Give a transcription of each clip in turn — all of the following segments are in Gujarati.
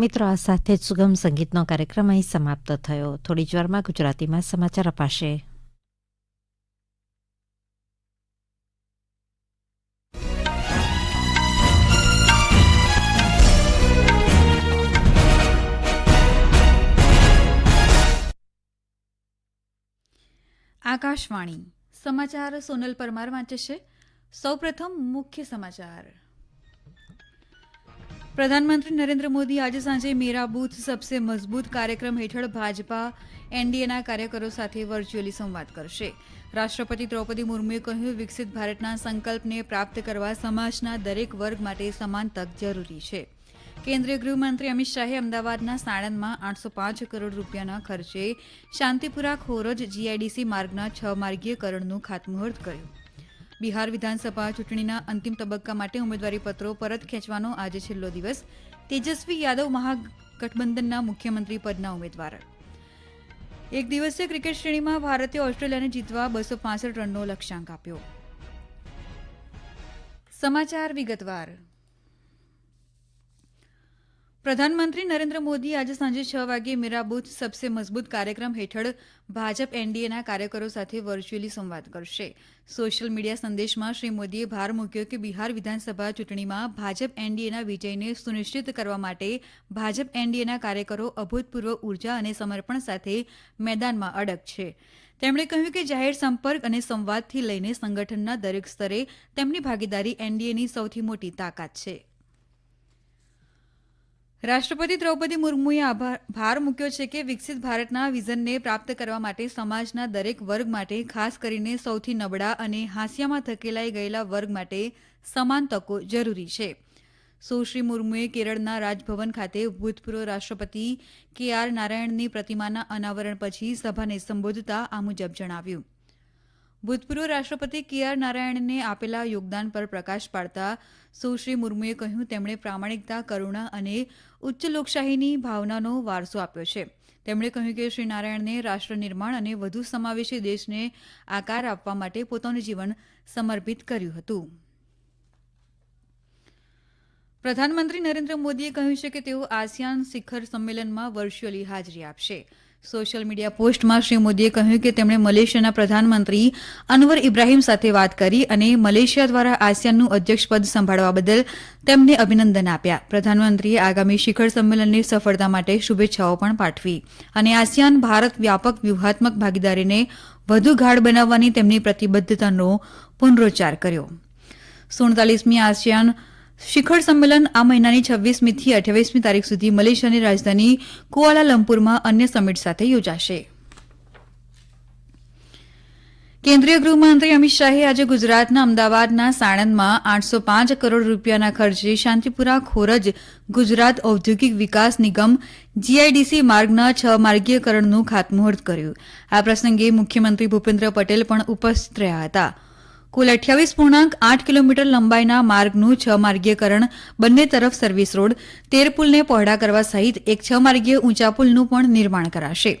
મિત્રો, આ સાથે જ સુગમ સંગીતનો કાર્યક્રમ અહીં સમાપ્ત થયો. થોડી જ વારમાં ગુજરાતીમાં સમાચાર અપાશે. આકાશવાણી. સમાચાર સોનલ પરમાર વાંચે છે. સૌપ્રથમ મુખ્ય સમાચાર. પ્રધાનમંત્રી નરેન્દ્ર મોદી આજે સાંજે મેરા બૂથ સબસે મજબૂત કાર્યક્રમ હેઠળ ભાજપા એનડીએના કાર્યકરો સાથે વર્ચ્યુઅલી સંવાદ કરશે. રાષ્ટ્રપતિ દ્રૌપદી મુર્મુએ કહ્યું, વિકસિત ભારતના સંકલ્પને પ્રાપ્ત કરવા સમાજના દરેક વર્ગ માટે સમાન તક જરૂરી છે. કેન્દ્રીય ગૃહમંત્રી અમિત શાહે અમદાવાદના સાણંદમાં આઠસો પાંચ કરોડ રૂપિયાના ખર્ચે શાંતિપુરા ખોરજ જીઆઈડીસી માર્ગના છ માર્ગીયકરણનું ખાતમુહૂર્ત કર્યું. બિહાર વિધાનસભા ચૂંટણીના અંતિમ તબક્કા માટે ઉમેદવારીપત્રો પરત ખેંચવાનો આજે છેલ્લો દિવસ. તેજસ્વી યાદવ મહાગઠબંધનના મુખ્યમંત્રી પદના ઉમેદવાર. એક દિવસીય ક્રિકેટ શ્રેણીમાં ભારતે ઓસ્ટ્રેલિયાને જીતવા બસો રનનો લક્ષ્યાંક આપ્યો. સમાચાર વિગતવાર. પ્રધાનમંત્રી નરેન્દ્ર મોદી આજે સાંજે છ વાગે મેરા બૂથ સબસે મજબૂત કાર્યક્રમ હેઠળ ભાજપ એનડીએના કાર્યકરો સાથે વર્ચ્યુઅલી સંવાદ કરશે. સોશિયલ મીડિયા સંદેશમાં શ્રી મોદીએ ભાર મૂક્યો કે બિહાર વિધાનસભા ચૂંટણીમાં ભાજપ એનડીએના વિજયને સુનિશ્ચિત કરવા માટે ભાજપ એનડીએના કાર્યકરો અભૂતપૂર્વ ઊર્જા અને સમર્પણ સાથે મેદાનમાં અડગ છે. તેમણે કહ્યું કે જાહેર સંપર્ક અને સંવાદથી લઈને સંગઠનના દરેક સ્તરે તેમની ભાગીદારી એનડીએની સૌથી મોટી તાકાત છે. રાષ્ટ્રપતિ દ્રૌપદી મુર્મુએ ભાર મૂક્યો છે કે વિકસિત ભારતના વિઝનને પ્રાપ્ત કરવા માટે સમાજના દરેક વર્ગ માટે, ખાસ કરીને સૌથી નબળા અને હાંસિયામાં ધકેલાઈ ગયેલા વર્ગ માટે સમાન તકો જરૂરી છે. સુશ્રી મુર્મુએ કેરળના રાજભવન ખાતે ભૂતપૂર્વ રાષ્ટ્રપતિ કે આર નારાયણની પ્રતિમાના અનાવરણ પછી સભાને સંબોધતા આ મુજબ જણાવ્યું. ભૂતપૂર્વ રાષ્ટ્રપતિ કે આર નારાયણને આપેલા યોગદાન પર પ્રકાશ પાડતા સુશ્રી મુર્મુએ કહ્યું, તેમણે પ્રામાણિકતા, કરુણા અને ઉચ્ચ લોકશાહીની ભાવનાનો વારસો આપ્યો છે. તેમણે કહ્યું કે શ્રી નારાયણને રાષ્ટ્ર નિર્માણ અને વધુ સમાવેશી દેશને આકાર આપવા માટે પોતાનું જીવન સમર્પિત કર્યું હતું. પ્રધાનમંત્રી નરેન્દ્ર મોદીએ કહ્યું છે કે તેઓ આસિયાન શિખર સંમેલનમાં વર્ચ્યુઅલી હાજરી આપશે. સોશિયલ મીડિયા પોસ્ટમાં શ્રી મોદીએ કહ્યું કે તેમણે મલેશિયાના પ્રધાનમંત્રી અનવર ઇબ્રાહીમ સાથે વાત કરી અને મલેશિયા દ્વારા આસિયાનનું અધ્યક્ષપદ સંભાળવા બદલ તેમને અભિનંદન આપ્યા. પ્રધાનમંત્રીએ આગામી શિખર સંમેલનની સફળતા માટે શુભેચ્છાઓ પણ પાઠવી અને આસિયાન ભારત વ્યાપક વ્યૂહાત્મક ભાગીદારીને વધુ ગાઢ બનાવવાની તેમની પ્રતિબદ્ધતાનો પુનરોચ્ચાર કર્યો. સુડતાલીસમી આસિયાન શિખર સંમેલન આ મહિનાની છવ્વીસમીથી અઠ્યાવીસમી તારીખ સુધી મલેશિયાની રાજધાની કુઆલાલંપુરમાં અન્ય સમિટ સાથે યોજાશે. કેન્દ્રીય ગૃહમંત્રી અમિત શાહે આજે ગુજરાતના અમદાવાદના સાણંદમાં આઠસો પાંચ કરોડ રૂપિયાના ખર્ચે શાંતિપુરા ખોરજ ગુજરાત ઔદ્યોગિક વિકાસ નિગમ જીઆઈડીસી માર્ગના છ માર્ગીયકરણનું ખાતમુહૂર્ત કર્યું. આ પ્રસંગે મુખ્યમંત્રી ભૂપેન્દ્ર પટેલ પણ ઉપસ્થિત રહ્યા હતા. કુલ અઠ્યાવીસ પૂર્ણાંક આઠ કિલોમીટર લંબાઈના માર્ગનું છ માર્ગીયકરણ બંને તરફ સર્વિસ રોડ, તેર પુલને પહોળા કરવા સહિત એક છ માર્ગીય ઊંચા પુલનું પણ નિર્માણ કરાશે.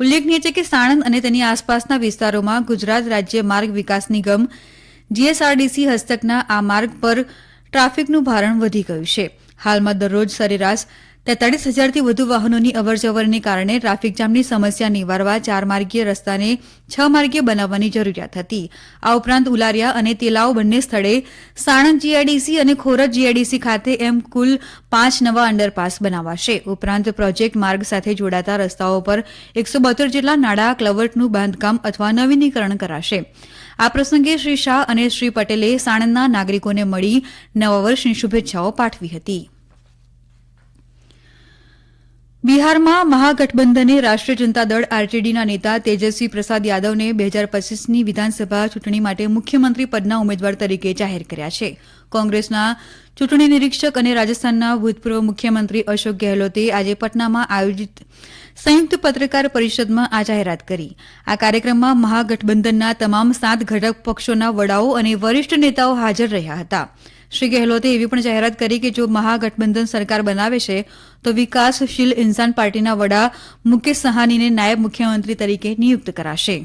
ઉલ્લેખનીય છે કે સાણંદ અને તેની આસપાસના વિસ્તારોમાં ગુજરાત રાજ્ય માર્ગ વિકાસ નિગમ, જીએસઆરડીસી હસ્તકના આ માર્ગ પર ટ્રાફિકનું ભારણ વધી ગયું છે. હાલમાં દરરોજ સરેરાશ તેતાળીસ હજારથી વધુ વાહનોની અવરજવરને કારણે ટ્રાફિક જામની સમસ્યા નિવારવા ચાર માર્ગીય રસ્તાને છ માર્ગીય બનાવવાની જરૂરિયાત હતી. આ ઉપરાંત ઉલારિયા અને તેલાવ બંને સ્થળે સાણંદ જીઆઈડીસી અને ખોરજ જીઆઈડીસી ખાતે એમ કુલ પાંચ નવા અંડરપાસ બનાવાશે. ઉપરાંત પ્રોજેક્ટ માર્ગ સાથે જોડાતા રસ્તાઓ પર એકસો બોતેર જેટલા નાડા ક્લવર્ટનું બાંધકામ અથવા નવીનીકરણ કરાશે. આ પ્રસંગે શ્રી શાહ અને શ્રી પટેલે સાણંદના નાગરિકોને મળી નવા વર્ષની શુભેચ્છાઓ પાઠવી હતી. બિહારમાં મહાગઠબંધને રાષ્ટ્રીય જનતા દળ આરજેડીના નેતા તેજસ્વી પ્રસાદ યાદવને બે હજાર પચીસની વિધાનસભા ચૂંટણી માટે મુખ્યમંત્રી પદના ઉમેદવાર તરીકે જાહેર કર્યા છે. કોંગ્રેસના ચૂંટણી નિરીક્ષક અને રાજસ્થાનના ભૂતપૂર્વ મુખ્યમંત્રી અશોક ગેહલોતે આજે પટનામાં આયોજિત સંયુક્ત પત્રકાર પરિષદમાં આ જાહેરાત કરી. આ કાર્યક્રમમાં મહાગઠબંધનના તમામ સાત ઘટક પક્ષોના વડાઓ અને વરિષ્ઠ નેતાઓ હાજર રહ્યા હતા. શ્રી ગેહલોતે એવી પણ જાહેરાત કરી કે જો મહાગઠબંધન સરકાર બનાવે છે તો વિકાસશીલ ઇન્સાન પાર્ટીના વડા મુકેશ સહાનીને નાયબ મુખ્યમંત્રી તરીકે નિયુક્ત કરાશે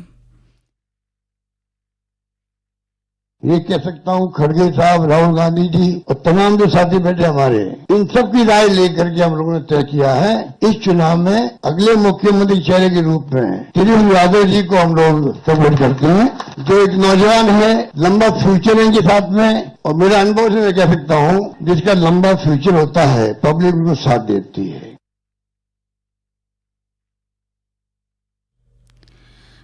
ये कह सकता हूँ खड़गे साहब राहुल गांधी जी और तमाम जो साथी बैठे हमारे इन सब की राय लेकर के हम लोगों ने तय किया है इस चुनाव में अगले मुख्यमंत्री चेहरे के रूप में त्रिवेंद्र यादव जी को हम लोग सपोर्ट करते हैं जो एक नौजवान है लंबा फ्यूचर है इनके साथ में और मेरा अनुभव से मैं कह सकता हूँ जिसका लंबा फ्यूचर होता है पब्लिक उनको साथ देती है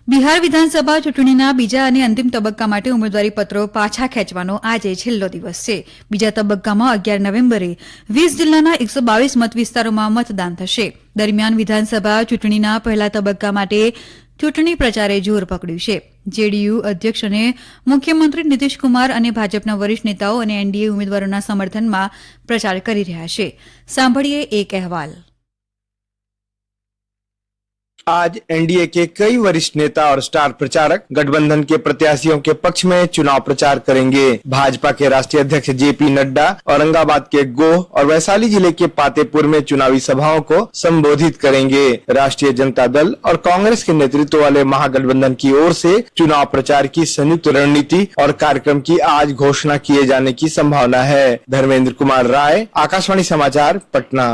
બિહાર વિધાનસભા ચૂંટણીના બીજા અને અંતિમ તબક્કા માટે ઉમેદવારી પત્રો પાછા ખેંચવાનો આજે છેલ્લો દિવસ છે બીજા તબક્કામાં અગિયાર નવેમ્બરે વીસ જિલ્લાના એકસો બાવીસ મત વિસ્તારોમાં મતદાન થશે દરમિયાન વિધાનસભા ચૂંટણીના પહેલા તબક્કા માટે ચૂંટણી પ્રચારે જોર પકડ્યું છે જેડીયુ અધ્યક્ષ અને મુખ્યમંત્રી નીતીશકુમાર અને ભાજપના વરિષ્ઠ નેતાઓ અને એનડીએ ઉમેદવારોના સમર્થનમાં પ્રચાર કરી રહ્યા છે. સાંભળીએ એક અહેવાલ. आज एनडीए के कई वरिष्ठ नेता और स्टार प्रचारक गठबंधन के प्रत्याशियों के पक्ष में चुनाव प्रचार करेंगे। भाजपा के राष्ट्रीय अध्यक्ष जेपी नड्डा, औरंगाबाद के गोह और वैशाली ज़िले के पातेपुर में चुनावी सभाओं को संबोधित करेंगे। राष्ट्रीय जनता दल और कांग्रेस के नेतृत्व वाले महागठबंधन की ओर से चुनाव प्रचार की संयुक्त रणनीति और कार्यक्रम की आज घोषणा किए जाने की संभावना है। धर्मेंद्र कुमार राय, आकाशवाणी समाचार, पटना।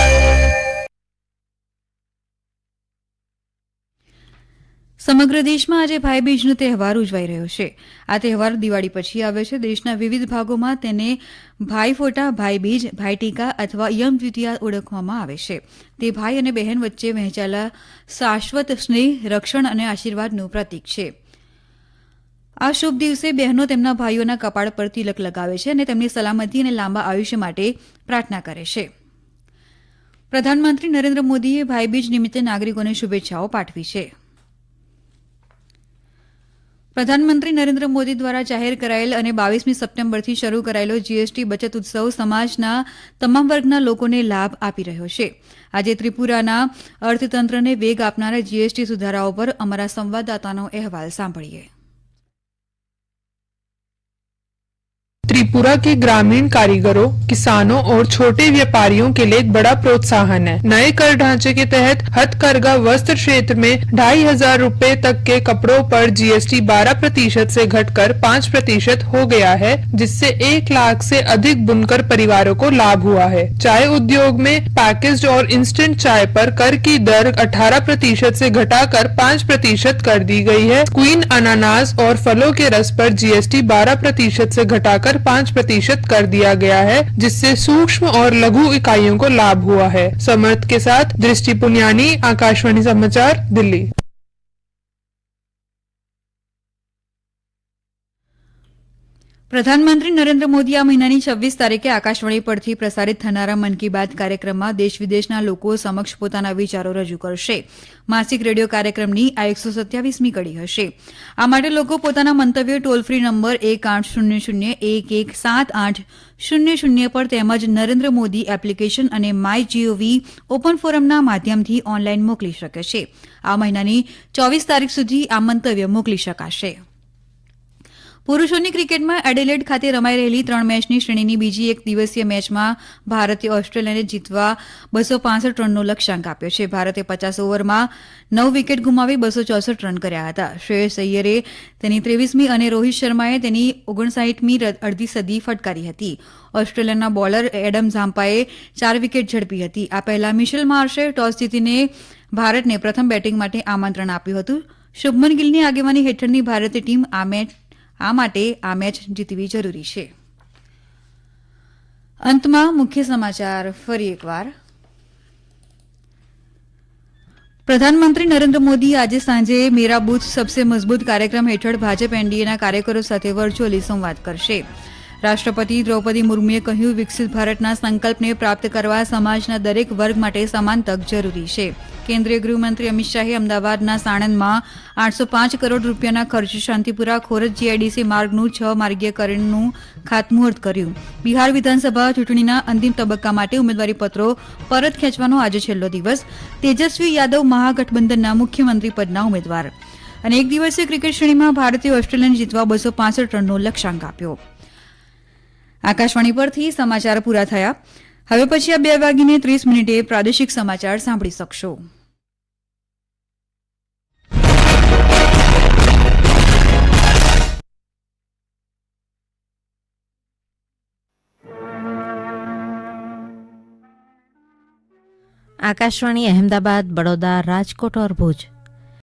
સમગ્ર દેશમાં આજે ભાઈબીજનો તહેવાર ઉજવાઈ રહ્યો છે. આ તહેવાર દિવાળી પછી આવે છે. દેશના વિવિધ ભાગોમાં તેને ભાઈફોટા, ભાઈબીજ, ભાઈટીકા અથવા યમ દ્વિતીયા ઓળખવામાં આવે છે. તે ભાઈ અને બહેન વચ્ચે વહેંચાયેલા શાશ્વત સ્નેહ, રક્ષણ અને આશીર્વાદનું પ્રતીક છે. આ શુભ દિવસે બહેનો તેમના ભાઈઓના કપાળ પર તિલક લગાવે છે અને તેમની સલામતી અને લાંબા આયુષ્ય માટે પ્રાર્થના કરે છે. પ્રધાનમંત્રી નરેન્દ્ર મોદીએ ભાઈબીજ નિમિત્તે નાગરિકોને શુભેચ્છાઓ પાઠવી છે. પ્રધાનમંત્રી નરેન્દ્ર મોદી દ્વારા જાહેર કરાયેલ અને બાવીસમી સપ્ટેમ્બરથી શરૂ કરાયેલો જીએસટી બચત ઉત્સવ સમાજના તમામ વર્ગના લોકોને લાભ આપી રહ્યો છે. આજે ત્રિપુરાના અર્થતંત્રને વેગ આપનારા જીએસટી સુધારાઓ પર અમારા સંવાદદાતાનો અહેવાલ સાંભળીએ. त्रिपुरा के ग्रामीण कारीगरों, किसानों और छोटे व्यापारियों के लिए एक बड़ा प्रोत्साहन है। नए कर ढांचे के तहत हथकरघा वस्त्र क्षेत्र में ढाई हज़ार रूपए तक के कपड़ों पर जीएसटी 12 प्रतिशत से घटकर 5 प्रतिशत हो गया है, जिससे एक लाख से अधिक बुनकर परिवारों को लाभ हुआ है। चाय उद्योग में पैकेज और इंस्टेंट चाय पर कर की दर 18 प्रतिशत से घटाकर 5 प्रतिशत कर दी गई है। क्वीन अनानास और फलों के रस पर जीएसटी 12 प्रतिशत से घटाकर 5 प्रतिशत कर दिया गया है जिससे सूक्ष्म और लघु इकाइयों को लाभ हुआ है समर्थ के साथ दृष्टि पुनियानी आकाशवाणी समाचार दिल्ली પ્રધાનમંત્રી નરેન્દ્ર મોદી આ મહિનાની છવ્વીસ તારીખે આકાશવાણી પરથી પ્રસારિત થનારા મન કી બાત કાર્યક્રમમાં દેશ વિદેશના લોકો સમક્ષ પોતાના વિચારો રજૂ કરશે. માસિક રેડિયો કાર્યક્રમની આ એકસો સત્યાવીસમી કડી હશે. આ માટે લોકો પોતાના મંતવ્યો ટોલ ફ્રી નંબર એક આઠ શૂન્ય શૂન્ય, એક એક સાત આઠ શૂન્ય શૂન્ય પર તેમજ નરેન્દ્ર મોદી એપ્લિકેશન અને માય જીઓવી ઓપન ફોરમના માધ્યમથી ઓનલાઈન મોકલી શકે છે. આ મહિનાની ચોવીસ તારીખ સુધી આ મંતવ્ય મોકલી શકાશે. પુરુષોની ક્રિકેટમાં એડિલેડ ખાતે રમાઈ રહેલી ત્રણ મેચની શ્રેણીની બીજી એક દિવસીય મેચમાં ભારતે ઓસ્ટ્રેલિયાને જીતવા બસો પાસઠ રનનો લક્ષ્યાંક આપ્યો છે. ભારતે પચાસ ઓવરમાં નવ વિકેટ ગુમાવી બસો ચોસઠ રન કર્યા હતા. શ્રેયસ અય્યરે તેની ત્રેવીસમી અને રોહિત શર્માએ તેની ઓગણસાઠમી અડધી સદી ફટકારી હતી. ઓસ્ટ્રેલિયાના બોલર એડમ ઝામ્પાએ ચાર વિકેટ ઝડપી હતી. આ પહેલા મિશેલ માર્શે ટોસ જીતીને ભારતને પ્રથમ બેટિંગ માટે આમંત્રણ આપ્યું હતું. શુભમન ગિલની આગેવાની હેઠળની ભારતીય ટીમ આ મેચ આ માટે આ મેચ જીતવી જરૂરી છે. અંતમાં મુખ્ય સમાચાર ફરી એકવાર. પ્રધાનમંત્રી નરેન્દ્ર મોદી આજે સાંજે મેરા બુથ સબસે મજબૂત કાર્યક્રમ હેઠળ ભાજપ એનડીએના કાર્યકરો સાથે વર્ચ્યુઅલી સંવાદ કરશે. રાષ્ટ્રપતિ દ્રૌપદી મુર્મુએ કહ્યું, વિકસિત ભારતના સંકલ્પને પ્રાપ્ત કરવા સમાજના દરેક વર્ગ માટે સમાન તક જરૂરી છે. કેન્દ્રીય ગૃહમંત્રી અમિત શાહે અમદાવાદના સાણંદમાં આઠસો પાંચ કરોડ રૂપિયાના ખર્ચે શાંતિપુરા ખોરજ જીઆઈડીસી માર્ગનું છ માર્ગીયકરણનું ખાતમુહૂર્ત કર્યું. બિહાર વિધાનસભા ચૂંટણીના અંતિમ તબક્કા માટે ઉમેદવારીપત્રો પરત ખેંચવાનો આજે છેલ્લો દિવસ. તેજસ્વી યાદવ મહાગઠબંધનના મુખ્યમંત્રી પદના ઉમેદવાર. અને એક દિવસીય ક્રિકેટ શ્રેણીમાં ભારતે ઓસ્ટ્રેલિયાને જીતવા બસો રનનો લક્ષ્યાંક આપ્યો. આકાશવાણી પરથી સમાચાર પૂરા થયા. હવે પછી આ બે વાગીને ત્રીસ મિનિટે પ્રાદેશિક સમાચાર સાંભળી શકશો. આકાશવાણી અહેમદાબાદ બડોદા રાજકોટ, ઓર ભુજ.